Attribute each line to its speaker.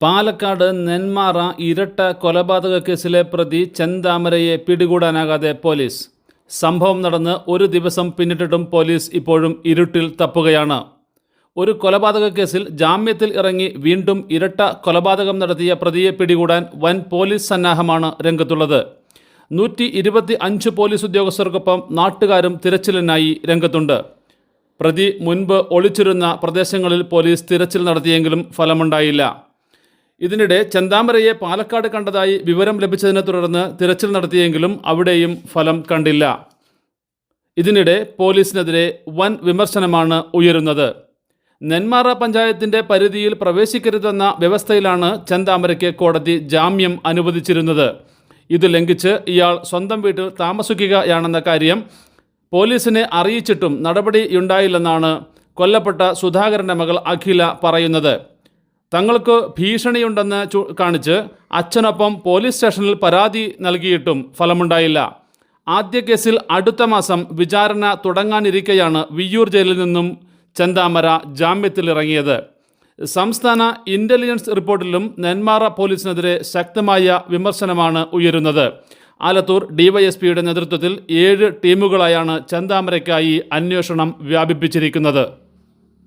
Speaker 1: പാലക്കാട് നെന്മാറ ഇരട്ട കൊലപാതക കേസിലെ പ്രതി ചെന്താമരയെ പിടികൂടാനാകാതെ പോലീസ്. സംഭവം നടന്ന് ഒരു ദിവസം പിന്നിട്ടിട്ടും പോലീസ് ഇപ്പോഴും ഇരുട്ടിൽ തപ്പുകയാണ്. ഒരു കൊലപാതക കേസിൽ ജാമ്യത്തിൽ ഇറങ്ങി വീണ്ടും ഇരട്ട കൊലപാതകം നടത്തിയ പ്രതിയെ പിടികൂടാൻ വൻ പോലീസ് സന്നാഹമാണ് രംഗത്തുള്ളത്. നൂറ്റി ഇരുപത്തി അഞ്ച് പോലീസ് ഉദ്യോഗസ്ഥർക്കൊപ്പം നാട്ടുകാരും തിരച്ചിലിനായി രംഗത്തുണ്ട്. പ്രതി മുൻപ് ഒളിച്ചിരുന്ന പ്രദേശങ്ങളിൽ പോലീസ് തിരച്ചിൽ നടത്തിയെങ്കിലും ഫലമുണ്ടായില്ല. ഇതിനിടെ ചെന്താമരയെ പാലക്കാട് കണ്ടതായി വിവരം ലഭിച്ചതിനെ തുടർന്ന് തിരച്ചിൽ നടത്തിയെങ്കിലും അവിടെയും ഫലം കണ്ടില്ല. ഇതിനിടെ പോലീസിനെതിരെ വൻ വിമർശനമാണ് ഉയരുന്നത്. നെന്മാറ പഞ്ചായത്തിന്റെ പരിധിയിൽ പ്രവേശിക്കരുതെന്ന വ്യവസ്ഥയിലാണ് ചെന്താമരയ്ക്ക് കോടതി ജാമ്യം അനുവദിച്ചിരുന്നത്. ഇത് ലംഘിച്ച് ഇയാൾ സ്വന്തം വീട്ടിൽ താമസിക്കുകയാണെന്ന കാര്യം പോലീസിനെ അറിയിച്ചിട്ടും നടപടിയുണ്ടായില്ലെന്നാണ് കൊല്ലപ്പെട്ട സുധാകരന്റെ മകൾ അഖില പറയുന്നത്. തങ്ങൾക്ക് ഭീഷണിയുണ്ടെന്ന് കാണിച്ച് അച്ഛനൊപ്പം പോലീസ് സ്റ്റേഷനിൽ പരാതി നൽകിയിട്ടും ഫലമുണ്ടായില്ല. ആദ്യ കേസിൽ അടുത്ത മാസം വിചാരണ തുടങ്ങാനിരിക്കെയാണ് വിയ്യൂർ ജയിലിൽ നിന്നും ചെന്താമര ജാമ്യത്തിലിറങ്ങിയത്. സംസ്ഥാന ഇന്റലിജൻസ് റിപ്പോർട്ടിലും നെന്മാറ പോലീസിനെതിരെ ശക്തമായ വിമർശനമാണ് ഉയരുന്നത്. ആലത്തൂർ ഡിവൈഎസ്പിയുടെ നേതൃത്വത്തിൽ ഏഴ് ടീമുകളായാണ് ചെന്താമരയ്ക്കായി അന്വേഷണം വ്യാപിപ്പിച്ചിരിക്കുന്നത്.